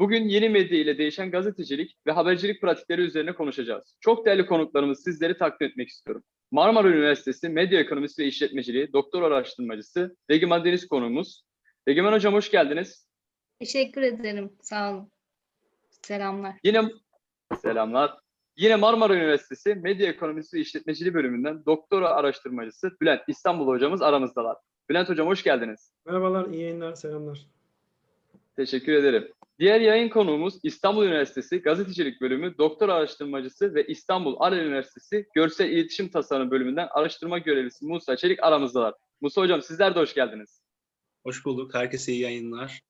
Bugün yeni medya ile değişen gazetecilik ve habercilik pratikleri üzerine konuşacağız. Çok değerli konuklarımız sizleri takdim etmek istiyorum. Marmara Üniversitesi Medya Ekonomisi ve İşletmeciliği Doktor Araştırmacısı Regimen Deniz konuğumuz. Regimen Hocam hoş geldiniz. Teşekkür ederim. Sağ olun. Selamlar. Yine selamlar. Yine Marmara Üniversitesi Medya Ekonomisi ve İşletmeciliği bölümünden doktora araştırmacısı Bülent İstanbul hocamız aramızdalar. Bülent hocam hoş geldiniz. Merhabalar, iyi yayınlar, selamlar. Teşekkür ederim. Diğer yayın konuğumuz İstanbul Üniversitesi Gazetecilik Bölümü Doktor Araştırmacısı ve İstanbul Arel Üniversitesi Görsel İletişim Tasarım Bölümünden araştırma görevlisi Musa Çelik aramızdalar. Musa hocam sizler de hoş geldiniz. Hoş bulduk. Herkese iyi yayınlar.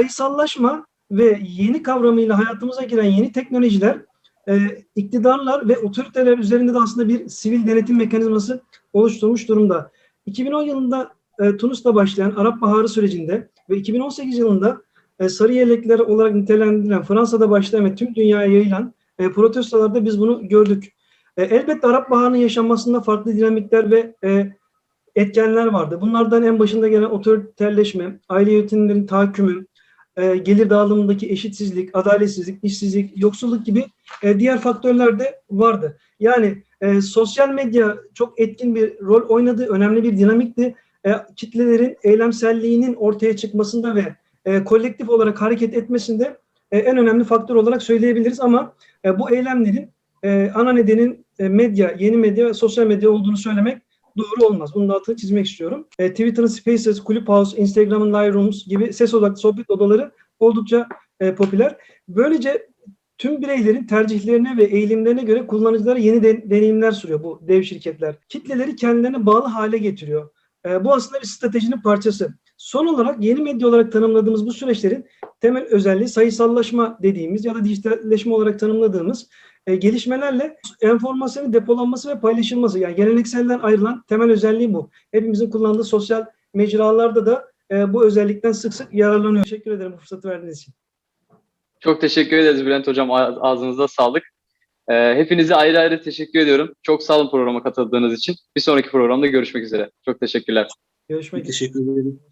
Sayısallaşma ve yeni kavramıyla hayatımıza giren yeni teknolojiler e, iktidarlar ve otoriteler üzerinde de aslında bir sivil denetim mekanizması oluşturmuş durumda. 2010 yılında e, Tunus'ta başlayan Arap Baharı sürecinde ve 2018 yılında e, sarı yelekler olarak nitelendirilen Fransa'da başlayan ve tüm dünyaya yayılan e, protestolarda biz bunu gördük. E, elbette Arap Baharı'nın yaşanmasında farklı dinamikler ve e, etkenler vardı. Bunlardan en başında gelen otoriterleşme, aile yönetimlerinin tahakkümü, e, gelir dağılımındaki eşitsizlik, adaletsizlik, işsizlik, yoksulluk gibi e, diğer faktörler de vardı. Yani e, sosyal medya çok etkin bir rol oynadı, önemli bir dinamikti. E, kitlelerin eylemselliğinin ortaya çıkmasında ve e, kolektif olarak hareket etmesinde e, en önemli faktör olarak söyleyebiliriz ama e, bu eylemlerin e, ana nedenin e, medya, yeni medya ve sosyal medya olduğunu söylemek doğru olmaz. Bunun altını çizmek istiyorum. E, Twitter'ın Spaces, Clubhouse, Instagram'ın Live Rooms gibi ses odaklı sohbet odaları oldukça e, popüler. Böylece tüm bireylerin tercihlerine ve eğilimlerine göre kullanıcılara yeni de- deneyimler sunuyor bu dev şirketler. Kitleleri kendilerine bağlı hale getiriyor. E, bu aslında bir stratejinin parçası. Son olarak yeni medya olarak tanımladığımız bu süreçlerin temel özelliği sayısallaşma dediğimiz ya da dijitalleşme olarak tanımladığımız e, gelişmelerle enformasyonun depolanması ve paylaşılması yani gelenekselden ayrılan temel özelliği bu. Hepimizin kullandığı sosyal mecralarda da e, bu özellikten sık sık yararlanıyor. Teşekkür ederim bu fırsatı verdiğiniz için. Çok teşekkür ederiz Bülent hocam. Ağzınıza sağlık. Ee, hepinize ayrı ayrı teşekkür ediyorum. Çok sağ olun programa katıldığınız için. Bir sonraki programda görüşmek üzere. Çok teşekkürler. Görüşmek üzere. Teşekkür ederim.